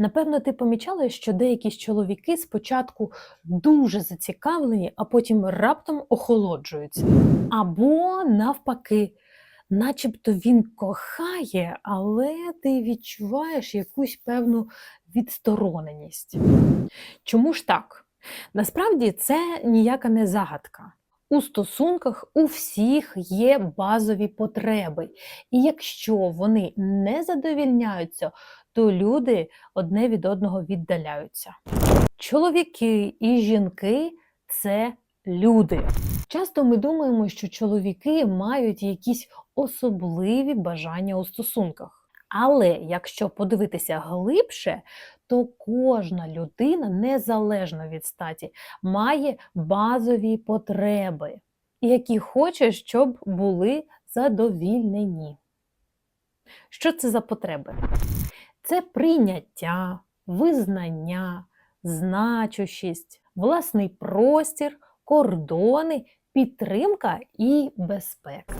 Напевно, ти помічала, що деякі чоловіки спочатку дуже зацікавлені, а потім раптом охолоджуються. Або навпаки, начебто він кохає, але ти відчуваєш якусь певну відстороненість. Чому ж так? Насправді це ніяка не загадка. У стосунках у всіх є базові потреби, і якщо вони не задовільняються, то люди одне від одного віддаляються. Чоловіки і жінки це люди. Часто ми думаємо, що чоловіки мають якісь особливі бажання у стосунках. Але якщо подивитися глибше, то кожна людина, незалежно від статі, має базові потреби, які хоче, щоб були задовільнені. Що це за потреби? Це прийняття, визнання, значущість, власний простір, кордони, підтримка і безпека.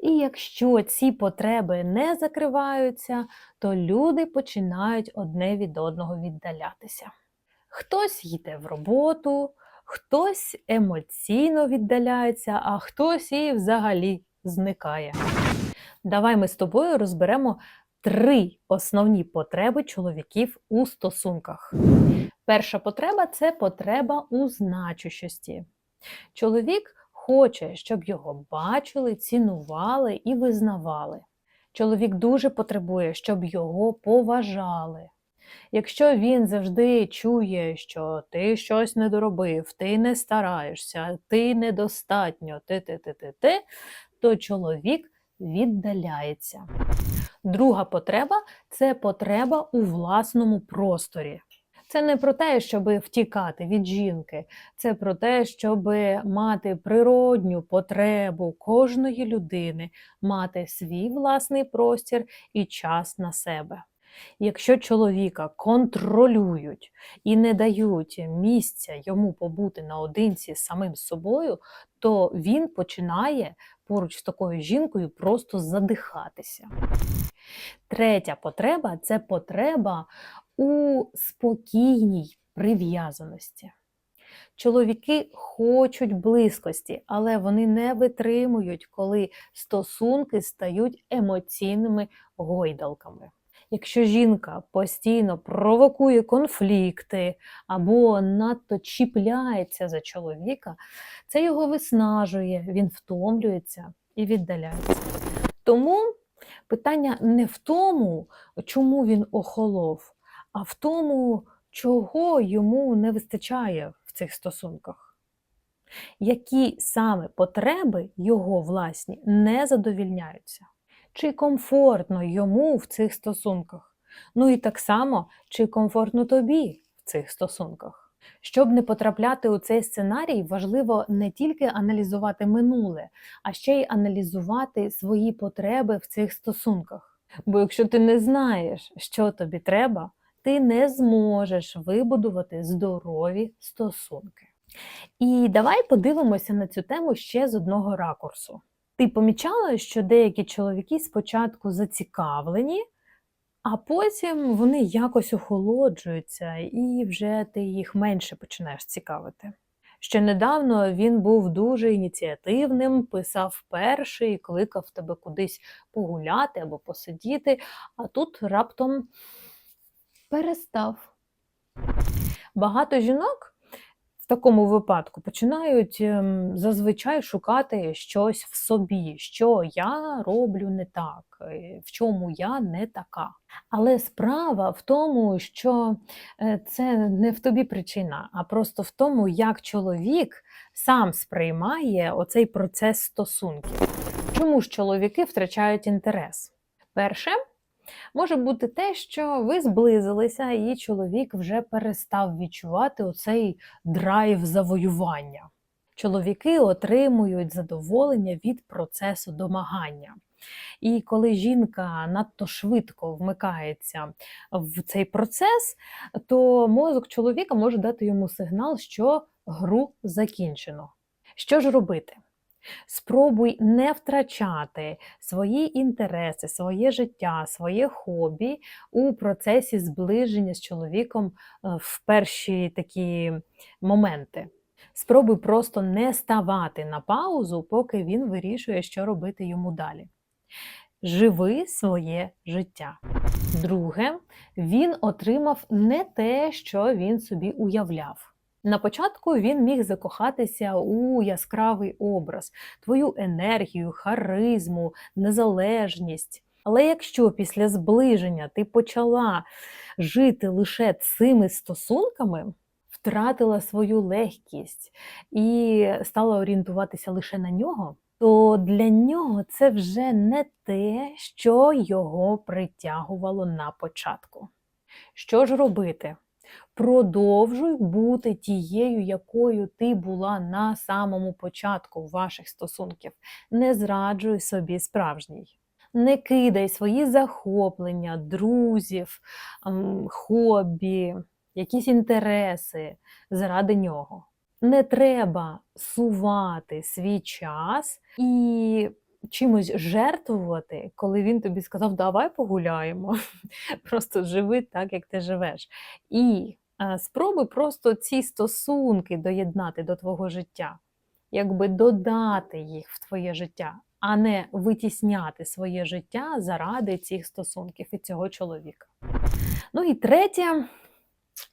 І якщо ці потреби не закриваються, то люди починають одне від одного віддалятися. Хтось йде в роботу, хтось емоційно віддаляється, а хтось і взагалі зникає. Давай ми з тобою розберемо три основні потреби чоловіків у стосунках. Перша потреба це потреба у значущості. Чоловік хоче, щоб його бачили, цінували і визнавали. Чоловік дуже потребує, щоб його поважали. Якщо він завжди чує, що ти щось не доробив, ти не стараєшся, ти недостатньо, ти ти ти ти то чоловік віддаляється. Друга потреба це потреба у власному просторі. Це не про те, щоб втікати від жінки, це про те, щоб мати природню потребу кожної людини, мати свій власний простір і час на себе. Якщо чоловіка контролюють і не дають місця йому побути наодинці з самим собою, то він починає поруч з такою жінкою просто задихатися. Третя потреба це потреба у спокійній прив'язаності. Чоловіки хочуть близькості, але вони не витримують, коли стосунки стають емоційними гойдалками. Якщо жінка постійно провокує конфлікти або надто чіпляється за чоловіка, це його виснажує, він втомлюється і віддаляється. Тому питання не в тому, чому він охолов, а в тому, чого йому не вистачає в цих стосунках. Які саме потреби його власні не задовільняються? Чи комфортно йому в цих стосунках? Ну і так само, чи комфортно тобі в цих стосунках? Щоб не потрапляти у цей сценарій, важливо не тільки аналізувати минуле, а ще й аналізувати свої потреби в цих стосунках. Бо якщо ти не знаєш, що тобі треба, ти не зможеш вибудувати здорові стосунки. І давай подивимося на цю тему ще з одного ракурсу. Ти помічала, що деякі чоловіки спочатку зацікавлені, а потім вони якось охолоджуються, і вже ти їх менше починаєш цікавити. Ще недавно він був дуже ініціативним, писав перший, кликав тебе кудись погуляти або посидіти, а тут раптом перестав. Багато жінок такому випадку починають ем, зазвичай шукати щось в собі, що я роблю не так, е, в чому я не така. Але справа в тому, що е, це не в тобі причина, а просто в тому, як чоловік сам сприймає оцей процес стосунків. Чому ж чоловіки втрачають інтерес? Перше, Може бути те, що ви зблизилися, і чоловік вже перестав відчувати оцей драйв завоювання. Чоловіки отримують задоволення від процесу домагання. І коли жінка надто швидко вмикається в цей процес, то мозок чоловіка може дати йому сигнал, що гру закінчено. Що ж робити? Спробуй не втрачати свої інтереси, своє життя, своє хобі у процесі зближення з чоловіком е, в перші такі моменти. Спробуй просто не ставати на паузу, поки він вирішує, що робити йому далі. Живи своє життя. Друге, він отримав не те, що він собі уявляв. На початку він міг закохатися у яскравий образ, твою енергію, харизму, незалежність. Але якщо після зближення ти почала жити лише цими стосунками, втратила свою легкість і стала орієнтуватися лише на нього, то для нього це вже не те, що його притягувало на початку. Що ж робити? Продовжуй бути тією, якою ти була на самому початку ваших стосунків. Не зраджуй собі справжній. Не кидай свої захоплення, друзів, ем, хобі, якісь інтереси заради нього. Не треба сувати свій час і чимось жертвувати, коли він тобі сказав, давай погуляємо. Просто живи так, як ти живеш. І е, спробуй просто ці стосунки доєднати до твого життя, якби додати їх в твоє життя, а не витісняти своє життя заради цих стосунків і цього чоловіка. Ну і третє,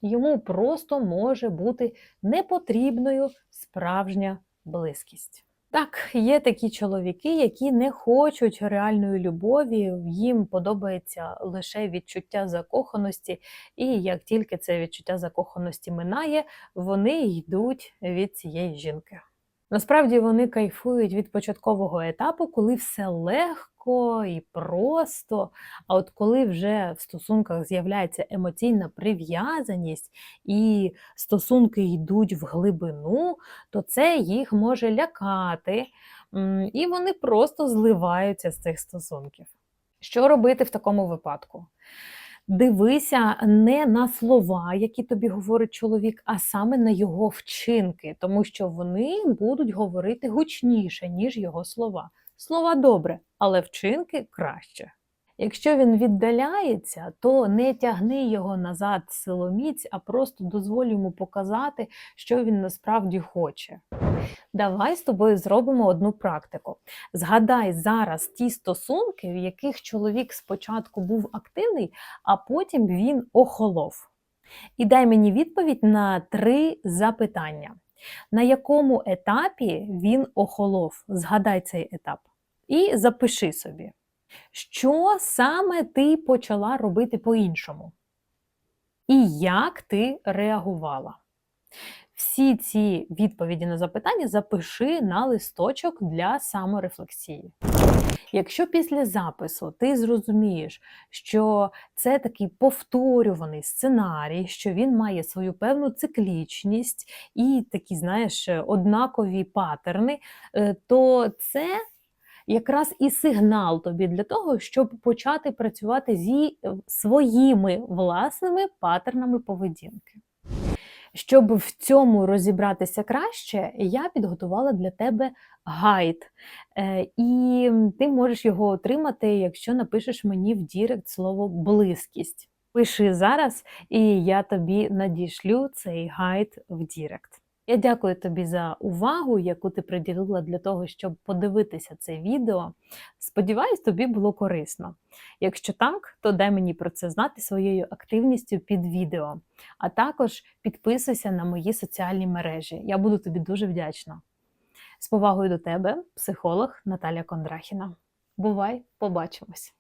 йому просто може бути непотрібною справжня близькість. Так, є такі чоловіки, які не хочуть реальної любові, їм подобається лише відчуття закоханості, і як тільки це відчуття закоханості минає, вони йдуть від цієї жінки. Насправді вони кайфують від початкового етапу, коли все легко і просто. А от коли вже в стосунках з'являється емоційна прив'язаність і стосунки йдуть в глибину, то це їх може лякати, і вони просто зливаються з цих стосунків. Що робити в такому випадку? Дивися не на слова, які тобі говорить чоловік, а саме на його вчинки, тому що вони будуть говорити гучніше, ніж його слова. Слова добре, але вчинки краще. Якщо він віддаляється, то не тягни його назад силоміць, а просто дозволь йому показати, що він насправді хоче. Давай з тобою зробимо одну практику. Згадай зараз ті стосунки, в яких чоловік спочатку був активний, а потім він охолов. І дай мені відповідь на три запитання. На якому етапі він охолов? Згадай цей етап. І запиши собі. Що саме ти почала робити по-іншому? І як ти реагувала? Всі ці відповіді на запитання запиши на листочок для саморефлексії. Якщо після запису ти зрозумієш, що це такий повторюваний сценарій, що він має свою певну циклічність і такі, знаєш, однакові патерни, е, то це якраз і сигнал тобі для того, щоб почати працювати зі е, своїми власними патернами поведінки. Щоб в цьому розібратися краще, я підготувала для тебе гайд, е, і ти можеш його отримати, якщо напишеш мені в Дірект слово близькість. Пиши зараз, і я тобі надішлю цей гайд в Дірект. Я дякую тобі за увагу, яку ти приділила для того, щоб подивитися це відео. Сподіваюсь, тобі було корисно. Якщо так, то дай мені про це знати своєю активністю під відео, а також підписуйся на мої соціальні мережі. Я буду тобі дуже вдячна. З повагою до тебе, психолог Наталя Кондрахіна. Бувай, побачимось!